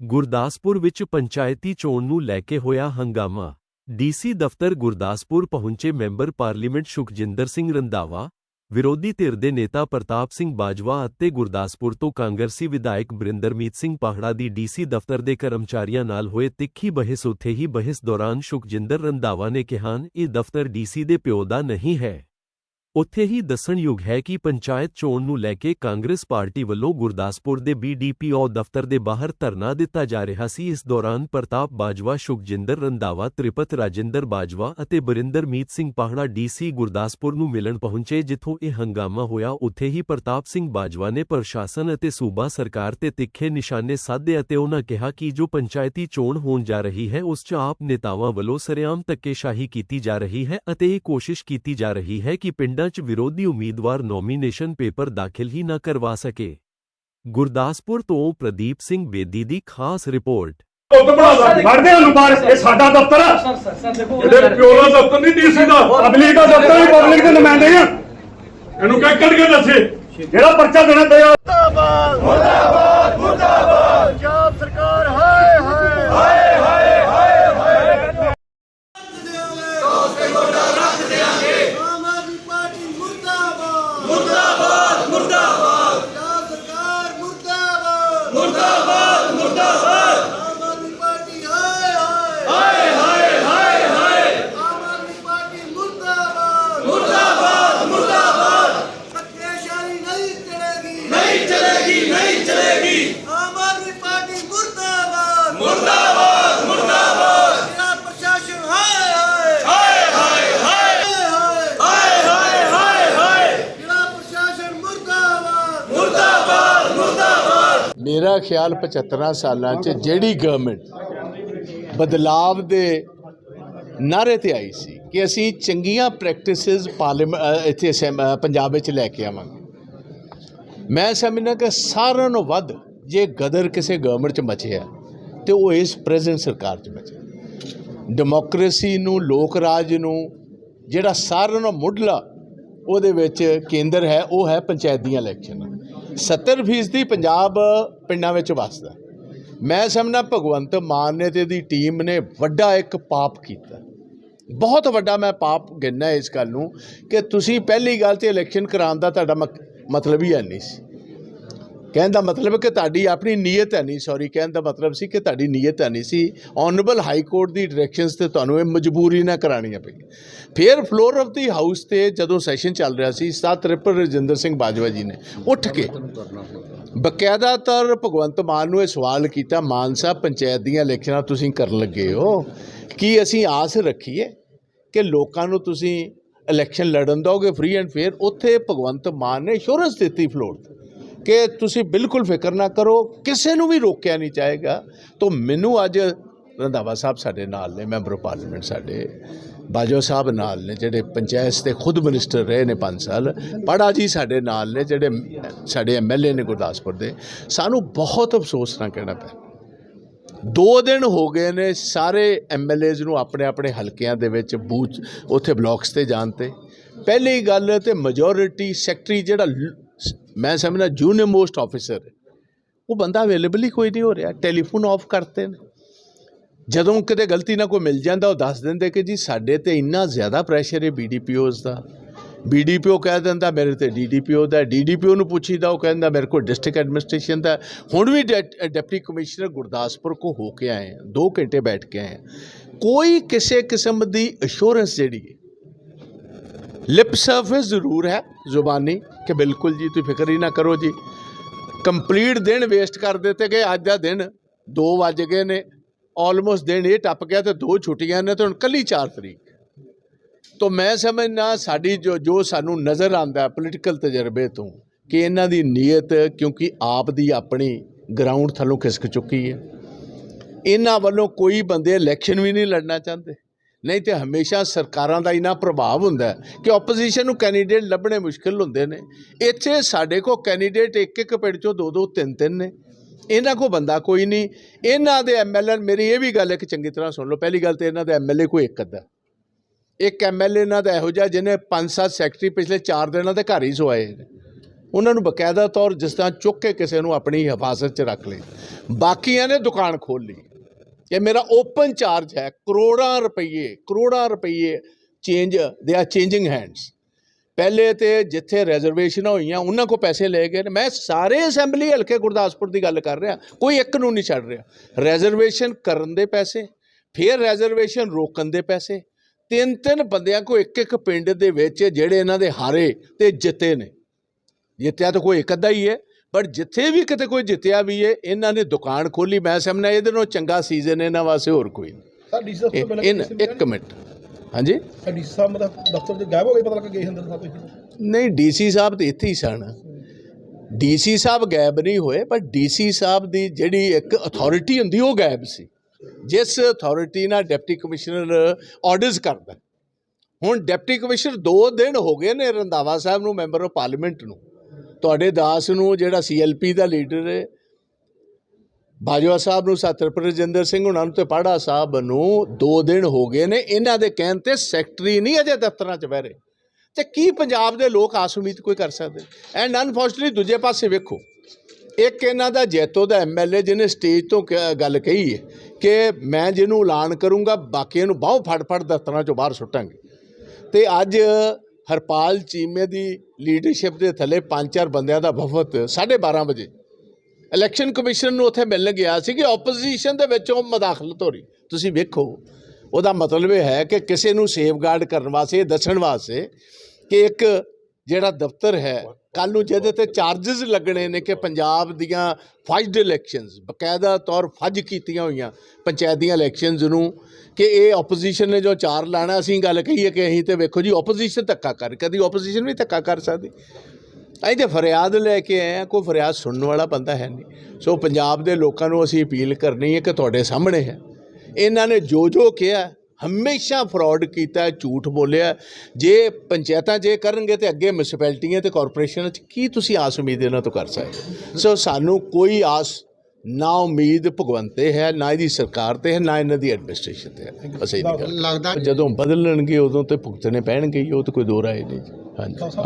ਗੁਰਦਾਸਪੁਰ ਵਿੱਚ ਪੰਚਾਇਤੀ ਚੋਣ ਨੂੰ ਲੈ ਕੇ ਹੋਇਆ ਹੰਗਾਮਾ। ਡੀਸੀ ਦਫ਼ਤਰ ਗੁਰਦਾਸਪੁਰ ਪਹੁੰਚੇ ਮੈਂਬਰ ਪਾਰਲੀਮੈਂਟ ਸੁਖਜਿੰਦਰ ਸਿੰਘ ਰੰਧਾਵਾ, ਵਿਰੋਧੀ ਧਿਰ ਦੇ ਨੇਤਾ ਪ੍ਰਤਾਪ ਸਿੰਘ ਬਾਜਵਾ ਅਤੇ ਗੁਰਦਾਸਪੁਰ ਤੋਂ ਕਾਂਗਰਸੀ ਵਿਧਾਇਕ ਬਰਿੰਦਰਮੀਤ ਸਿੰਘ ਪਾਹੜਾ ਦੀ ਡੀਸੀ ਦਫ਼ਤਰ ਦੇ ਕਰਮਚਾਰੀਆਂ ਨਾਲ ਹੋਏ ਤਿੱਖੀ ਬਹਿਸ ਉੱਥੇ ਹੀ ਬਹਿਸ ਦੌਰਾਨ ਸੁਖਜਿੰਦਰ ਰੰਧਾਵਾ ਨੇ ਕਿਹਾ, ਇਹ ਦਫ਼ਤਰ ਡੀਸੀ ਦੇ ਪਿਓ ਦਾ ਨਹੀਂ ਹੈ। ਉੱਥੇ ਹੀ ਦੱਸਣਯੋਗ ਹੈ ਕਿ ਪੰਚਾਇਤ ਚੋਣ ਨੂੰ ਲੈ ਕੇ ਕਾਂਗਰਸ ਪਾਰਟੀ ਵੱਲੋਂ ਗੁਰਦਾਸਪੁਰ ਦੇ ਬੀਡੀਪੀਓ ਦਫ਼ਤਰ ਦੇ ਬਾਹਰ ਧਰਨਾ ਦਿੱਤਾ ਜਾ ਰਿਹਾ ਸੀ। ਇਸ ਦੌਰਾਨ ਪ੍ਰਤਾਪ ਬਾਜਵਾ, ਸੁਖਜਿੰਦਰ ਰੰਧਾਵਾ, ਤ੍ਰਿਪਤ ਰਾਜਿੰਦਰ ਬਾਜਵਾ ਅਤੇ ਬਰਿੰਦਰਮੀਤ ਸਿੰਘ ਪਾਹੜਾ ਡੀਸੀ ਗੁਰਦਾਸਪੁਰ ਨੂੰ ਮਿਲਣ ਪਹੁੰਚੇ, ਜਿੱਥੋਂ ਇਹ ਹੰਗਾਮਾ ਹੋਇਆ। ਉੱਥੇ ਹੀ ਪ੍ਰਤਾਪ ਸਿੰਘ ਬਾਜਵਾ ਨੇ ਪ੍ਰਸ਼ਾਸਨ ਅਤੇ ਸੂਬਾ ਸਰਕਾਰ ਤੇ ਤਿੱਖੇ ਨਿਸ਼ਾਨੇ ਸਾਧੇ ਅਤੇ ਉਹਨਾਂ ਕਿਹਾ ਕਿ ਜੋ ਪੰਚਾਇਤੀ ਚੋਣ ਹੋਣ ਜਾ ਰਹੀ ਹੈ, ਉਸ 'ਚ ਆਪ ਨੇਤਾਵਾਂ ਵੱਲੋਂ ਸਰੇਆਮ ਧੱਕੇਸ਼ਾਹੀ ਕੀਤੀ ਜਾ ਰਹੀ ਹੈ ਅਤੇ ਇਹ ਕੋਸ਼ਿਸ਼ ਕੀਤੀ ਜਾ ਰਹੀ ਹੈ ਕਿ ਪਿੰਡ 'ਚ ਵਿਰੋਧੀ ਉਮੀਦਵਾਰ ਨੋਮੀਨੇਸ਼ਨ ਪੇਪਰ ਦਾਖਲ ਹੀ ਨਾ ਕਰਵਾ ਸਕੇ ਗੁਰਦਾਸਪੁਰ ਤੋਂ ਪ੍ਰਦੀਪ ਸਿੰਘ ਬੇਦੀ ਦੀ ਖਾਸ ਰਿਪੋਰਟ ਪੁੱਤ ਬਣਾਦਾ ਵੜਦੇ ਨੂੰ ਬਾਹਰ ਇਹ ਸਾਡਾ ਦਫ਼ਤਰ ਆ ਸਰ ਸਰ ਸਰ ਦੇਖੋ ਇਹਦੇ ਪਿਓ ਦਾ ਦਫ਼ਤਰ ਨਹੀਂ ਡੀਸੀ ਦਾ ਪਬਲਿਕ ਦਾ ਦਫ਼ਤਰ ਹੈ ਪਬਲਿਕ ਦੇ ਨੁਮਾਇੰਦੇ ਆ ਇਹਨੂੰ ਕਹਿ ਕੱਢ ਕੇ ਦੱਸੇ ਜਿਹੜਾ ਪਰਚਾ ਦੇਣਾ ਤੇ ਮੇਰਾ ਖਿਆਲ 75 ਸਾਲਾਂ 'ਚ ਜਿਹੜੀ ਗਵਰਨਮੈਂਟ ਬਦਲਾਵ ਦੇ ਨਾਰੇ ਤੇ ਆਈ ਸੀ ਕਿ ਅਸੀਂ ਚੰਗੀਆਂ ਪ੍ਰੈਕਟਿਸਿਸ ਪਾਰਲੀਮੈਂਟ ਇੱਥੇ ਅਸੈਂਬ- ਪੰਜਾਬ ਵਿੱਚ ਲੈ ਕੇ ਆਵਾਂਗੇ। ਮੈਂ ਸਮਝਦਾ ਕਿ ਸਾਰਿਆਂ ਨੂੰ ਵੱਧ ਜੇ ਗਦਰ ਕਿਸੇ ਗਵਰਨਮੈਂਟ 'ਚ ਮਚਿਆ ਤੇ ਉਹ ਇਸ ਪ੍ਰੈਜ਼ੈਂਟ ਸਰਕਾਰ 'ਚ ਮਚਿਆ ਡੈਮੋਕ੍ਰੇਸੀ ਨੂੰ, ਲੋਕ ਰਾਜ ਨੂੰ, ਜਿਹੜਾ ਸਾਰਿਆਂ ਨਾਲੋਂ ਮੁੱਢਲਾ ਉਹਦੇ ਵਿੱਚ ਕੇਂਦਰ ਹੈ, ਉਹ ਹੈ ਪੰਚਾਇਤ ਦੀਆਂ ਇਲੈਕਸ਼ਨ 70% ਪੰਜਾਬ ਪਿੰਡਾਂ ਵਿੱਚ ਵਸਦਾ ਮੈਂ ਸਮਝਣਾ ਭਗਵੰਤ ਮਾਨ ਨੇ ਤੇ ਇਹਦੀ ਟੀਮ ਨੇ ਵੱਡਾ ਇੱਕ ਪਾਪ ਕੀਤਾ। ਬਹੁਤ ਵੱਡਾ ਮੈਂ ਪਾਪ ਗਿਣਨਾ ਇਸ ਗੱਲ ਨੂੰ ਕਿ ਤੁਸੀਂ ਪਹਿਲੀ ਗੱਲ ਤੇ ਇਲੈਕਸ਼ਨ ਕਰਾਉਣ ਦਾ ਤੁਹਾਡਾ ਮਕ- ਮਤਲਬ ਹੀ ਹੈ ਨਹੀਂ ਸੀ। ਕਹਿਣ ਦਾ ਮਤਲਬ ਕਿ ਤੁਹਾਡੀ ਆਪਣੀ ਨੀਅਤ ਹੈ ਨਹੀਂ ਸੌਰੀ ਕਹਿਣ ਦਾ ਮਤਲਬ ਸੀ ਕਿ ਤੁਹਾਡੀ ਨੀਅਤ ਹੈ ਨਹੀਂ ਸੀ। ਆਨਰੇਬਲ ਹਾਈ ਕੋਰਟ ਦੀ ਡਾਇਰੈਕਸ਼ਨਸ ਤੇ ਤੁਹਾਨੂੰ ਇਹ ਮਜਬੂਰੀ ਨਾ ਕਰਾਣੀਆਂ ਪਈ ਫਿਰ ਫਲੋਰ ਆਫ ਦੀ ਹਾਊਸ ਤੇ ਜਦੋਂ ਸੈਸ਼ਨ ਚੱਲ ਰਿਹਾ ਸੀ, ਸਤ ਤ੍ਰਿਪਤ ਰਜਿੰਦਰ ਸਿੰਘ ਬਾਜਵਾ ਜੀ ਨੇ ਉੱਠ ਕੇ ਬਕਾਇਦਾ ਤਰ ਭਗਵੰਤ ਮਾਨ ਨੂੰ ਇਹ ਸਵਾਲ ਕੀਤਾ, ਮਾਨ ਸਾਹਿਬ, ਪੰਚਾਇਤ ਦੀਆਂ ਇਲੈਕਸ਼ਨਾਂ ਤੁਸੀਂ ਕਰਨ ਲੱਗੇ ਹੋ। ਕੀ ਅਸੀਂ ਆਸ ਰੱਖੀਏ ਕਿ ਲੋਕਾਂ ਨੂੰ ਤੁਸੀਂ ਇਲੈਕਸ਼ਨ ਲੜਨ ਦੋਗੇ ਫ੍ਰੀ ਐਂਡ ਫੇਅਰ ਉੱਥੇ ਭਗਵੰਤ ਮਾਨ ਨੇ ਇੰਸ਼ੋਰੈਂਸ ਦਿੱਤੀ ਫਲੋਰ ਤੇ। ਕਿ ਤੁਸੀਂ ਬਿਲਕੁਲ ਫਿਕਰ ਨਾ ਕਰੋ, ਕਿਸੇ ਨੂੰ ਵੀ ਰੋਕਿਆ ਨਹੀਂ ਜਾਏਗਾ। ਤਾਂ ਮੈਨੂੰ ਅੱਜ ਰੰਧਾਵਾ ਸਾਹਿਬ ਸਾਡੇ ਨਾਲ ਨੇ, ਮੈਂਬਰ ਪਾਰਲੀਮੈਂਟ ਸਾਡੇ, ਬਾਜਵਾ ਸਾਹਿਬ ਨਾਲ ਨੇ, ਜਿਹੜੇ ਪੰਚਾਇਤ ਦੇ ਖੁਦ ਮਿਨਿਸਟਰ ਰਹੇ ਨੇ 5 ਸਾਲ, ਪੜਾ ਜੀ ਸਾਡੇ ਨਾਲ ਨੇ, ਜਿਹੜੇ ਸਾਡੇ ਐਮਐਲਏ ਨੇ ਗੁਰਦਾਸਪੁਰ ਦੇ। ਸਾਨੂੰ ਬਹੁਤ ਅਫਸੋਸ ਨਾਲ ਕਹਿਣਾ ਪਿਆ। ਦੋ ਦਿਨ ਹੋ ਗਏ ਨੇ ਸਾਰੇ ਐਮਐਲਏਜ਼ ਨੂੰ ਆਪਣੇ ਆਪਣੇ ਹਲਕਿਆਂ ਦੇ ਵਿੱਚ ਬੂਥ, ਉੱਥੇ ਬਲਾਕਸ ਤੇ ਜਾਣ ਤੇ। ਪਹਿਲੀ ਗੱਲ ਤੇ ਮੈਜੋਰਿਟੀ ਸੈਕਟਰੀ ਜਿਹੜਾ ਮੈਂ ਸਮਝਣਾ ਜੂਨੀਅਰ ਮੋਸਟ ਆਫੀਸਰ ਉਹ ਬੰਦਾ ਅਵੇਲੇਬਲ ਹੀ ਕੋਈ ਨਹੀਂ ਹੋ ਰਿਹਾ। ਟੈਲੀਫੋਨ ਆਫ ਕਰਤੇ ਨੇ। ਜਦੋਂ ਕਿਤੇ ਗਲਤੀ ਨਾਲ ਕੋਈ ਮਿਲ ਜਾਂਦਾ, ਉਹ ਦੱਸ ਦਿੰਦੇ ਕਿ ਜੀ ਸਾਡੇ ਤੇ ਇੰਨਾ ਜ਼ਿਆਦਾ ਪ੍ਰੈਸ਼ਰ ਹੈ ਬੀਡੀਪੀਓਜ਼ ਦਾ। ਬੀਡੀਪੀਓ ਕਹਿ ਦਿੰਦਾ, ਮੇਰੇ ਤੇ ਡੀਡੀਪੀਓ ਦਾ ਡੀਡੀਪੀਓ ਨੂੰ ਪੁੱਛੀਦਾ, ਉਹ ਕਹਿੰਦਾ, ਮੇਰੇ ਕੋਲ ਡਿਸਟ੍ਰਿਕਟ ਐਡਮਿਨਿਸਟ੍ਰੇਸ਼ਨ ਦਾ ਹੁਣ ਵੀ ਡੈ- ਡਿਪਟੀ ਕਮਿਸ਼ਨਰ ਗੁਰਦਾਸਪੁਰ ਕੋ ਹੋ ਕੇ ਆਏ ਹਾਂ 2 ਘੰਟੇ ਬੈਠ ਕੇ ਆਏ ਹਾਂ ਕੋਈ ਕਿਸੇ ਕਿਸਮ ਦੀ ਅਸ਼ੋਰੈਂਸ ਜਿਹੜੀ ਹੈ ਲਿਪ ਸਰਫੇਸ ਜ਼ਰੂਰ ਹੈ, ਜ਼ੁਬਾਨੀ। ਕਿ ਬਿਲਕੁਲ ਜੀ, ਤੁਸੀਂ ਫਿਕਰ ਹੀ ਨਾ ਕਰੋ ਜੀ। ਕੰਪਲੀਟ ਦਿਨ ਵੇਸਟ ਕਰ ਦਿੱਤੇ ਗਏ, ਅੱਜ ਦਾ ਦਿਨ 2 ਵੱਜ ਗਏ ਨੇ। ਆਲਮੋਸਟ ਦਿਨ ਇਹ ਟੱਪ ਗਿਆ ਤੇ ਦੋ ਛੁੱਟੀਆਂ ਨੇ ਤੇ ਹੁਣ ਕੱਲੀ 4 ਤਰੀਕ। ਤੋਂ ਮੈਂ ਸਮਝਣਾ ਸਾਡੀ ਜੋ ਜੋ ਸਾਨੂੰ ਨਜ਼ਰ ਆਂਦਾ ਪੋਲੀਟੀਕਲ ਤਜਰਬੇ ਤੋਂ ਕਿ ਇਹਨਾਂ ਦੀ ਨੀਅਤ ਕਿਉਂਕਿ ਆਪ ਦੀ ਆਪਣੀ ਗਰਾਊਂਡ ਥੱਲੋਂ ਖਿਸਕ ਚੁੱਕੀ ਹੈ। ਇਹਨਾਂ ਵੱਲੋਂ ਕੋਈ ਬੰਦੇ ਇਲੈਕਸ਼ਨ ਵੀ ਨਹੀਂ ਲੜਨਾ ਚਾਹੁੰਦੇ। ਨਹੀਂ ਤੇ ਹਮੇਸ਼ਾ ਸਰਕਾਰਾਂ ਦਾ ਇਨਾ ਪ੍ਰਭਾਵ ਹੁੰਦਾ ਕਿ ਆਪੋਜੀਸ਼ਨ ਨੂੰ ਕੈਂਡੀਡੇਟ ਲੱਭਣੇ ਮੁਸ਼ਕਿਲ ਹੁੰਦੇ ਨੇ। ਇੱਥੇ ਸਾਡੇ ਕੋਲ ਕੈਂਡੀਡੇਟ ਇੱਕ ਇੱਕ ਪਿੰਡ ਚੋਂ ਦੋ ਦੋ ਤਿੰਨ ਤਿੰਨ ਨੇ। ਇਹਨਾਂ ਕੋ ਬੰਦਾ ਕੋਈ ਨਹੀਂ। ਇਹਨਾਂ ਦੇ ਐਮਐਲਏ ਮੇਰੀ ਇਹ ਵੀ ਗੱਲ ਇੱਕ ਚੰਗੀ ਤਰ੍ਹਾਂ ਸੁਣ ਲਓ। ਪਹਿਲੀ ਗੱਲ ਤੇ ਇਹਨਾਂ ਦੇ ਐਮਐਲਏ ਕੋਈ ਇੱਕ ਅੱਧਾ। ਇੱਕ ਐਮਐਲਏ ਇਹਨਾਂ ਦਾ ਇਹੋ ਜਿਹਾ ਜਿਹਨੇ ਪੰਜ ਸੱਤ ਸੈਕਟਰੀ ਪਿਛਲੇ 4 ਦਿਨਾਂ ਦੇ ਘਰ ਹੀ ਸੋਏ ਨੇ। ਉਹਨਾਂ ਨੂੰ ਬਕਾਇਦਾ ਤੌਰ ਜਿਸ ਤਰ੍ਹਾਂ ਚੁੱਕ ਕੇ ਕਿਸੇ ਨੂੰ ਆਪਣੀ ਹਿਫਾਜ਼ਤ 'ਚ ਰੱਖ ਲਈ ਬਾਕੀਆਂ ਨੇ ਦੁਕਾਨ ਖੋਲ ਲਈ। ਇਹ ਮੇਰਾ ਓਪਨ ਚਾਰਜ ਹੈ, ਕਰੋੜਾਂ ਰੁਪਏ ਕਰੋੜਾਂ ਰੁਪਏ change they are changing hands ਪਹਿਲੇ ਤੇ ਜਿੱਥੇ ਰਿਜ਼ਰਵੇਸ਼ਨਾਂ ਹੋਈਆਂ, ਉਹਨਾਂ ਕੋ ਪੈਸੇ ਲੈ ਗਏ ਨੇ। ਮੈਂ ਸਾਰੇ ਅਸੈਂਬਲੀ ਹਲਕੇ ਗੁਰਦਾਸਪੁਰ ਦੀ ਗੱਲ ਕਰ ਰਿਹਾ, ਕੋਈ ਇੱਕ ਨੂੰ ਨਹੀਂ ਛੱਡ ਰਿਹਾ। ਰਿਜ਼ਰਵੇਸ਼ਨ ਕਰਨ ਦੇ ਪੈਸੇ, ਫਿਰ ਰਿਜ਼ਰਵੇਸ਼ਨ ਰੋਕਣ ਦੇ ਪੈਸੇ। ਤਿੰਨ ਤਿੰਨ ਬੰਦਿਆਂ ਕੋ ਇੱਕ ਇੱਕ ਪਿੰਡ ਦੇ ਵਿੱਚ ਜਿਹੜੇ ਇਹਨਾਂ ਦੇ ਹਾਰੇ ਤੇ ਜਿੱਤੇ ਨੇ। ਜਿੱਤਿਆ ਤਾਂ ਕੋਈ ਇੱਕ ਅੱਧਾ ਹੀ ਹੈ। ਪਰ ਜਿੱਥੇ ਵੀ ਕਿਤੇ ਕੋਈ ਜਿੱਤਿਆ ਵੀ ਹੈ ਇਹਨਾਂ ਨੇ ਦੁਕਾਨ ਖੋਲੀ ਮੈਂ ਸਮਝਣਾ ਇਹਦੇ ਨਾਲੋਂ ਚੰਗਾ ਸੀਜ਼ਨ ਇਹਨਾਂ ਵਾਸਤੇ ਹੋਰ ਕੋਈ ਨਹੀਂ। ਤੋਂ ਇੱਕ ਮਿੰਟ। ਹਾਂਜੀ? ਸਾਡੀ ਸਾਹਿਬ ਦਾ ਦਫ਼ਤਰ ਦੇ ਗਾਇਬ ਹੋ ਗਏ ਪਤਾ ਲੱਗਾ ਗਏ ਅੰਦਰ ਸਾਹਿਬ ਨਹੀਂ ਡੀਸੀ ਸਾਹਿਬ ਤੇ ਇੱਥੇ ਹੀ ਸਨ। ਡੀਸੀ ਸਾਹਿਬ ਗਾਇਬ ਨਹੀਂ ਹੋਏ ਪਰ ਡੀਸੀ ਸਾਹਿਬ ਦੀ ਜਿਹੜੀ ਇੱਕ ਅਥਾਰਟੀ ਹੁੰਦੀ ਉਹ ਗਾਇਬ ਸੀ। ਜਿਸ ਅਥਾਰਟੀ ਨਾਲ ਡਿਪਟੀ ਕਮਿਸ਼ਨਰ ਆਰਡਰਸ ਕਰਦਾ। ਹੁਣ ਡਿਪਟੀ ਕਮਿਸ਼ਨਰ 2 ਦਿਨ ਹੋ ਗਏ ਨੇ ਰੰਧਾਵਾ ਸਾਹਿਬ ਨੂੰ ਮੈਂਬਰ ਆਫ ਪਾਰਲੀਮੈਂਟ ਨੂੰ। ਤੁਹਾਡੇ ਦਾਸ ਨੂੰ, ਜਿਹੜਾ ਸੀਐਲਪੀ ਦਾ ਲੀਡਰ ਹੈ, ਬਾਜਵਾ ਸਾਹਿਬ ਨੂੰ ਸਤਿਰ ਰਜਿੰਦਰ ਸਿੰਘ ਉਹਨਾਂ ਨੂੰ ਤੇ ਪਾੜਾ ਸਾਹਿਬ ਨੂੰ 2 ਦਿਨ ਹੋ ਗਏ ਨੇ। ਇਹਨਾਂ ਦੇ ਕਹਿਣ ਤੇ ਸੈਕਟਰੀ ਨਹੀਂ ਅਜੇ ਦਫ਼ਤਰਾਂ 'ਚ ਬਹਿ ਰਹੇ। ਤੇ ਕੀ ਪੰਜਾਬ ਦੇ ਲੋਕ ਆਸ ਉਮੀਦ ਕੋਈ ਕਰ ਸਕਦੇ? ਐਂਡ ਅਨਫੋਰਚੂਨਟਲੀ ਦੂਜੇ ਪਾਸੇ ਵੇਖੋ, ਇੱਕ ਇਹਨਾਂ ਦਾ ਜੈਤੋ ਦਾ ਐਮਐਲਏ ਜਿਹਨੇ ਸਟੇਜ ਤੋਂ ਕ- ਗੱਲ ਕਹੀ ਹੈ ਕਿ ਮੈਂ ਜਿਹਨੂੰ ਐਲਾਨ ਕਰੂੰਗਾ, ਬਾਕੀਆਂ ਨੂੰ ਬਾਹੋਂ ਫੜ ਫੜ ਦਫ਼ਤਰਾਂ 'ਚੋਂ ਬਾਹਰ ਸੁੱਟਾਂਗੇ। ਤੇ ਅੱਜ ਹਰਪਾਲ ਚੀਮੇ ਦੀ ਲੀਡਰਸ਼ਿਪ ਦੇ ਥੱਲੇ ਪੰਜ ਚਾਰ ਬੰਦਿਆਂ ਦਾ ਵਫਦ 12:30 ਵਜੇ। ਇਲੈਕਸ਼ਨ ਕਮਿਸ਼ਨ ਨੂੰ ਉੱਥੇ ਮਿਲਣ ਗਿਆ ਸੀ ਕਿ ਆਪੋਜੀਸ਼ਨ ਦੇ ਵਿੱਚੋਂ ਮਦਾਖਲਤ ਹੋ ਰਹੀ। ਤੁਸੀਂ ਵੇਖੋ, ਉਹਦਾ ਮਤਲਬ ਇਹ ਹੈ ਕਿ ਕਿਸੇ ਨੂੰ ਸੇਫਗਾਰਡ ਕਰਨ ਵਾਸਤੇ ਦੱਸਣ ਵਾਸਤੇ ਕਿ ਇੱਕ ਜਿਹੜਾ ਦਫ਼ਤਰ ਹੈ ਕੱਲ ਨੂੰ ਜਿਹਦੇ ਤੇ ਚਾਰजेस ਲੱਗਣੇ ਨੇ ਕਿ ਪੰਜਾਬ ਦੀਆਂ ਫਜਡ ਇਲੈਕਸ਼ਨਸ ਬਕਾਇਦਾ ਤੌਰ ਫੱਜ ਕੀਤੀਆਂ ਹੋਈਆਂ ਪੰਚਾਇਤੀਆਂ ਇਲੈਕਸ਼ਨਸ ਨੂੰ, ਕਿ ਇਹ ਆਪੋਜੀਸ਼ਨ ਨੇ ਜੋ ਚਾਰ ਲਾਣਾ, ਅਸੀਂ ਗੱਲ ਕਹੀਏ ਕਿ ਅਸੀਂ ਤੇ ਵੇਖੋ ਜੀ ਆਪੋਜੀਸ਼ਨ ਧੱਕਾ ਕਰ, ਕਦੀ ਆਪੋਜੀਸ਼ਨ ਵੀ ਧੱਕਾ ਕਰ ਸਕਦੀ। ਅਸੀਂ ਤੇ ਫਰਿਆਦ ਲੈ ਕੇ ਆਏ ਹਾਂ, ਕੋਈ ਫਰਿਆਦ ਸੁਣਨ ਵਾਲਾ ਬੰਦਾ ਹੈ ਨਹੀਂ। ਸੋ ਪੰਜਾਬ ਦੇ ਲੋਕਾਂ ਨੂੰ ਅਸੀਂ ਅਪੀਲ ਕਰਨੀ ਹੈ ਕਿ ਤੁਹਾਡੇ ਸਾਹਮਣੇ ਹੈ। ਇਹਨਾਂ ਨੇ ਜੋ ਜੋ ਕਿਹਾ ਹਮੇਸ਼ਾ ਫਰਾਡ ਕੀਤਾ ਝੂਠ ਬੋਲਿਆ। ਜੇ ਪੰਚਾਇਤਾਂ ਜੇ ਕਰਨਗੇ ਤੇ ਅੱਗੇ ਮਿਊਨਿਸਪੈਲਿਟੀਆਂ ਤੇ ਕਾਰਪੋਰੇਸ਼ਨਾਂ 'ਚ ਕੀ ਤੁਸੀਂ ਆਸ ਉਮੀਦ ਇਹਨਾਂ ਤੋਂ ਕਰ ਸਕਦੇ ਸੋ ਸਾਨੂੰ ਕੋਈ ਆਸ ਨਾ ਉਮੀਦ ਭਗਵੰਤ ਹੈ ਨਾ ਇਹਦੀ ਸਰਕਾਰ ਤੇ ਹੈ ਨਾ ਇਹਨਾਂ ਦੀ ਐਡਮਿਨਿਸਟ੍ਰੇਸ਼ਨ ਤੇ ਹੈ। ਬਸ ਇਹ ਲੱਗਦਾ ਜਦੋਂ ਬਦਲਣਗੇ ਉਦੋਂ ਤੇ ਭੁਗਤਣੇ ਪੈਣਗੇ ਉਹ ਤਾਂ ਕੋਈ ਦੋ ਰਾਏ ਨਹੀਂ। ਹਾਂਜੀ।